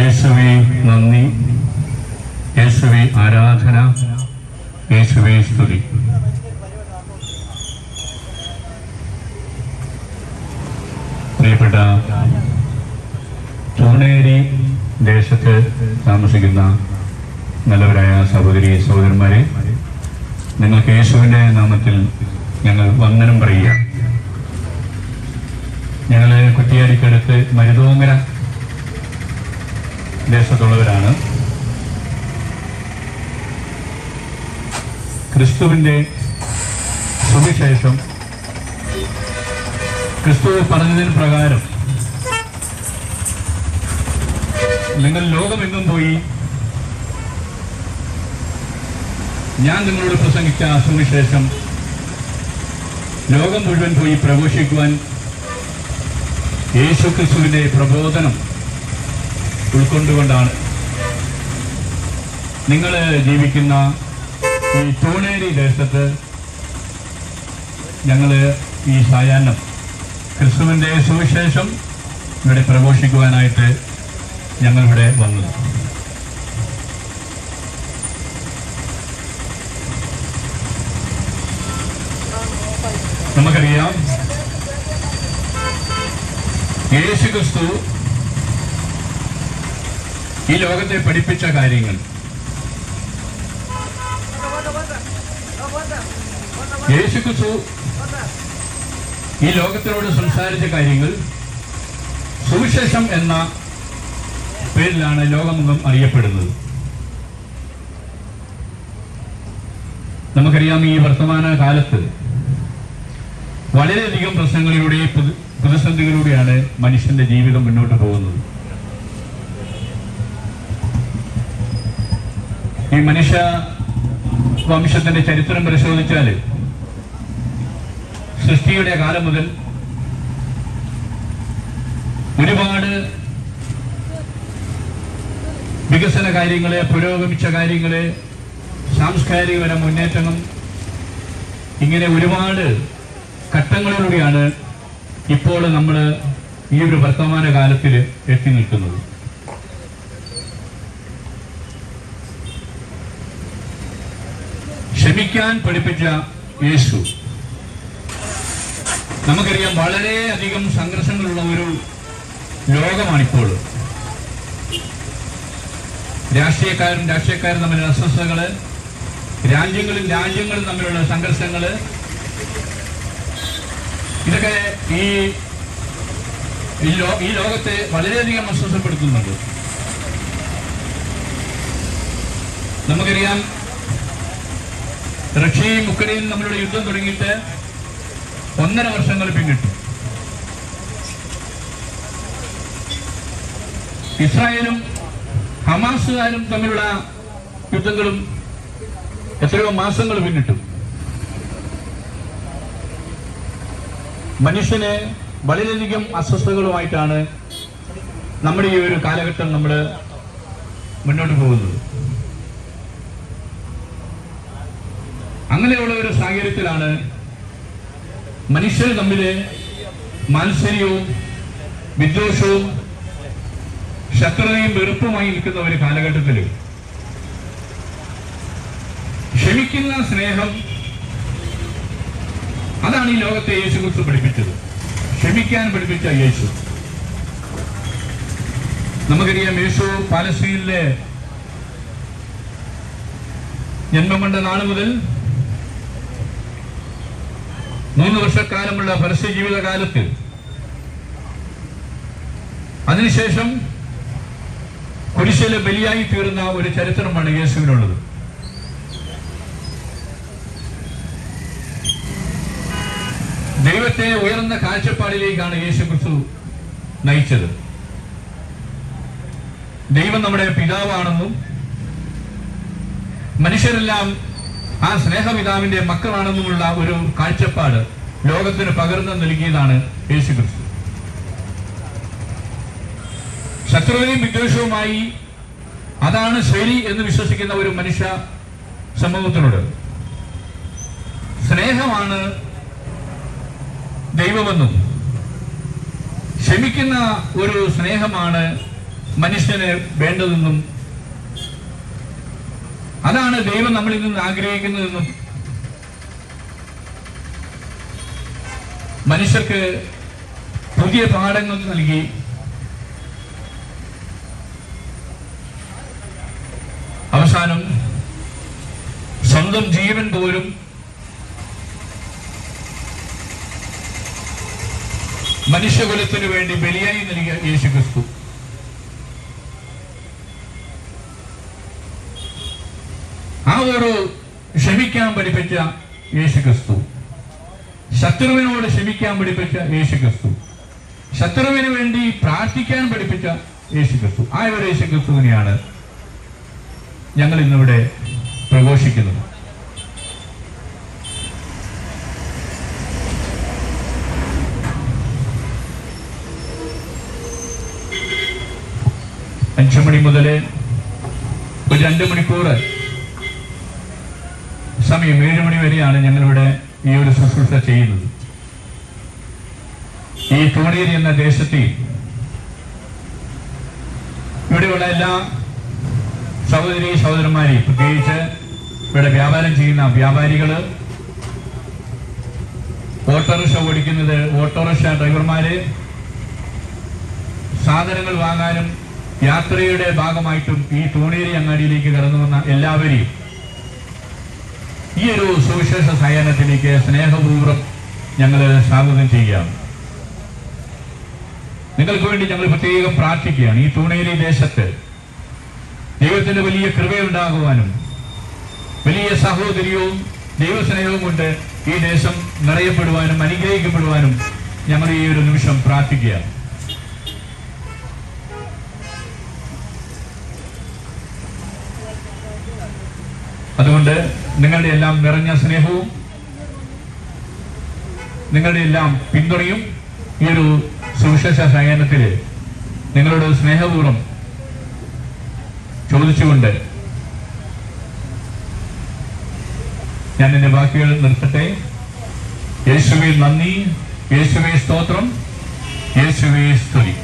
യേശുവെ നന്ദി. യേശുവെ ആരാധന. യേശുവെ സ്തുതി. പ്രിയപ്പെട്ട ചൂണേരി ദേശത്ത് താമസിക്കുന്ന നല്ലവരായ സഹോദരി സഹോദരന്മാരെ നിങ്ങൾക്ക് യേശുവിന്റെ നാമത്തിൽ ഞങ്ങൾ വന്ദനം പറയുക. ഞങ്ങൾ കുറ്റിയാടിക്കടുത്ത് മരുതോങ്ങര ദേശത്തുള്ളവരാണ് ക്രിസ്തുവിന്റെ സുവിശേഷം. ക്രിസ്തു പറഞ്ഞതിന് പ്രകാരം നിങ്ങൾ ലോകമെങ്ങും പോയി ഞാൻ നിങ്ങളോട് പ്രസംഗിച്ച ആ സുവിശേഷം ലോകം മുഴുവൻ പോയി പ്രഘോഷിക്കുവാൻ യേശു ക്രിസ്തുവിന്റെ പ്രബോധനം ഉൾക്കൊണ്ടുകൊണ്ടാണ്. നിങ്ങൾ ജീവിക്കുന്ന ഈ തൂണേരി ദേശത്ത് ഞങ്ങൾ ഈ സായാഹ്നം ക്രിസ്തുവിന്റെ സുവിശേഷം ഇവിടെ പ്രഘോഷിക്കുവാനായിട്ട് ഞങ്ങളിവിടെ വന്നത്. നമുക്കറിയാം യേശു ക്രിസ്തു ഈ ലോകത്തെ പഠിപ്പിച്ച കാര്യങ്ങൾ. യേശുക്രിസ്തു ഈ ലോകത്തിനോട് സംസാരിച്ച കാര്യങ്ങൾ സുവിശേഷം എന്ന പേരിലാണ് ലോകമുഖം അറിയപ്പെടുന്നത്. നമുക്കറിയാം ഈ വർത്തമാന കാലത്ത് വളരെയധികം പ്രശ്നങ്ങളിലൂടെ പ്രതി- പ്രതിസന്ധികളിലൂടെയാണ് മനുഷ്യന്റെ ജീവിതം മുന്നോട്ട് പോകുന്നത്. ഈ മനുഷ്യ വംശത്തിന്റെ ചരിത്രം പരിശോധിച്ചാൽ സൃഷ്ടിയുടെ കാലം മുതൽ ഒരുപാട് വികസന കാര്യങ്ങളെ പുരോഗമിച്ച കാര്യങ്ങളെ സാംസ്കാരികപര മുന്നേറ്റങ്ങൾ ഇങ്ങനെ ഒരുപാട് ഘട്ടങ്ങളിലൂടെയാണ് ഇപ്പോൾ നമ്മൾ ഈ ഒരു വർത്തമാന കാലത്തിൽ എത്തി നിൽക്കുന്നത്. ക്ഷമിക്കാൻ പഠിപ്പിച്ച യേശു. നമുക്കറിയാം വളരെയധികം സംഘർഷങ്ങളുള്ള ഒരു ലോകമാണിപ്പോൾ. രാഷ്ട്രീയക്കാരും രാഷ്ട്രീയക്കാരും തമ്മിലുള്ള അസ്വസ്ഥതകൾ രാജ്യങ്ങളും രാജ്യങ്ങളും തമ്മിലുള്ള സംഘർഷങ്ങൾ ഇതൊക്കെ ഈ ഈ ലോകത്തെ വളരെയധികം അസ്വസ്ഥപ്പെടുത്തുന്നുണ്ട്. നമുക്കറിയാം റഷ്യയും ഉക്രൈനും തമ്മിലുള്ള യുദ്ധം തുടങ്ങിയിട്ട് ഒന്നര വർഷങ്ങൾ പിന്നിട്ടു. ഇസ്രായേലും ഹമാസുകാരും തമ്മിലുള്ള യുദ്ധങ്ങളും എത്രയോ മാസങ്ങൾ പിന്നിട്ടു. മനുഷ്യന് വളരെയധികം അസ്വസ്ഥതകളുമായിട്ടാണ് നമ്മുടെ ഈ ഒരു കാലഘട്ടം നമ്മൾ മുന്നോട്ട് പോകുന്നത്. അങ്ങനെയുള്ള ഒരു സാഹചര്യത്തിലാണ് മനുഷ്യർ തമ്മിൽ മാത്സര്യവും വിദ്വേഷവും ശത്രുതയും വെറുപ്പുമായി നിൽക്കുന്ന ഒരു കാലഘട്ടത്തിൽ ക്ഷമിക്കുന്ന സ്നേഹം അതാണ് ഈ ലോകത്തെ യേശു കുറിച്ച് പഠിപ്പിച്ചത്. ക്ഷമിക്കാൻ പഠിപ്പിച്ച യേശു. നമുക്കറിയാം യേശു പാലസ്തീനിലെ ജന്മം കൊണ്ട നാൾ മുതൽ മൂന്ന് വർഷക്കാലമുള്ള പരസ്യ ജീവിതകാലത്ത് അതിനുശേഷം കുരിശിലെ ബലിയായി തീർന്ന ഒരു ചരിത്രമാണ് യേശുവിനുള്ളത്. ദൈവത്തെ ഉയർന്ന കാഴ്ചപ്പാടിലേക്കാണ് യേശു ക്രിസ്തു നയിച്ചത്. ദൈവം നമ്മുടെ പിതാവാണെന്നും മനുഷ്യരെല്ലാം ആ സ്നേഹപിതാവിന്റെ മക്കളാണെന്നുമുള്ള ഒരു കാഴ്ചപ്പാട് ലോകത്തിന് പകർന്നു നൽകിയതാണ് യേശു ക്രിസ്തു ശത്രുവിനെയും വിദ്വേഷവുമായി അതാണ് ശരി എന്ന് വിശ്വസിക്കുന്ന ഒരു മനുഷ്യ സമൂഹത്തിനോട് സ്നേഹമാണ് ദൈവമെന്നും ക്ഷമിക്കുന്ന ഒരു സ്നേഹമാണ് മനുഷ്യന് വേണ്ടതെന്നും അതാണ് ദൈവം നമ്മളിൽ നിന്ന് ആഗ്രഹിക്കുന്നതെന്നും മനുഷ്യർക്ക് പുതിയ പാഠങ്ങൾ നൽകി. അവസാനം സ്വന്തം ജീവൻ പോലും മനുഷ്യകുലത്തിനു വേണ്ടി ബലിയായി നൽകിയ യേശു ക്രിസ്തു ഒരു ക്ഷമിക്കാൻ പഠിപ്പിച്ച യേശു ക്രിസ്തു ശത്രുവിനോട് ക്ഷമിക്കാൻ പഠിപ്പിച്ച യേശു ക്രിസ്തു ശത്രുവിന് വേണ്ടി പ്രാർത്ഥിക്കാൻ പഠിപ്പിച്ച യേശു ക്രിസ്തു ആ ഒരു യേശു ക്രിസ്തുവിനെയാണ് ഞങ്ങൾ ഇന്നിവിടെ പ്രഘോഷിക്കുന്നത്. അഞ്ചു മണി മുതൽ ഒരു രണ്ട് മണിക്കൂർ സമയം ഏഴ് മണി വരെയാണ് ഞങ്ങളിവിടെ ഈ ഒരു ശുശ്രൂഷ ചെയ്യുന്നത്. ഈ തൂണേരി എന്ന ദേശത്തിൽ ഇവിടെയുള്ള എല്ലാ സഹോദരി സഹോദരന്മാരെ പ്രത്യേകിച്ച് ഇവിടെ വ്യാപാരം ചെയ്യുന്ന വ്യാപാരികൾ ഓട്ടോറിക്ഷ ഓടിക്കുന്നത് ഓട്ടോറിക്ഷ ഡ്രൈവർമാര് സാധനങ്ങൾ വാങ്ങാനും യാത്രയുടെ ഭാഗമായിട്ടും ഈ തോണേരി അങ്ങാടിയിലേക്ക് കടന്നു വന്ന എല്ലാവരെയും ഈ ഒരു സുവിശേഷ സഹനത്തിലേക്ക് സ്നേഹപൂർവം ഞങ്ങൾ സ്വാഗതം ചെയ്യാം നിങ്ങൾക്ക് വേണ്ടി ഞങ്ങൾ പ്രത്യേകം പ്രാർത്ഥിക്കുകയാണ്. ഈ തൂണേരി ദേശത്ത് ദൈവത്തിന്റെ വലിയ കൃപയുണ്ടാകുവാനും വലിയ സഹോദര്യവും ദൈവസ്നേഹവും കൊണ്ട് ഈ ദേശം നിറയപ്പെടുവാനും അനുഗ്രഹിക്കപ്പെടുവാനും ഞങ്ങൾ ഈ ഒരു നിമിഷം പ്രാർത്ഥിക്കുകയാണ്. അതുകൊണ്ട് നിങ്ങളുടെ എല്ലാം നിറഞ്ഞ സ്നേഹവും നിങ്ങളുടെ എല്ലാം പിന്തുണയും ഈ ഒരു സുവിശേഷ സഹനത്തിൽ നിങ്ങളോട് സ്നേഹപൂർവം ചോദിച്ചുകൊണ്ട് ഞാൻ എന്റെ വാക്കുകൾ നിർത്തട്ടെ. യേശുവേ നന്ദി. യേശുവേ സ്തോത്രം. യേശുവേ സ്തുതി.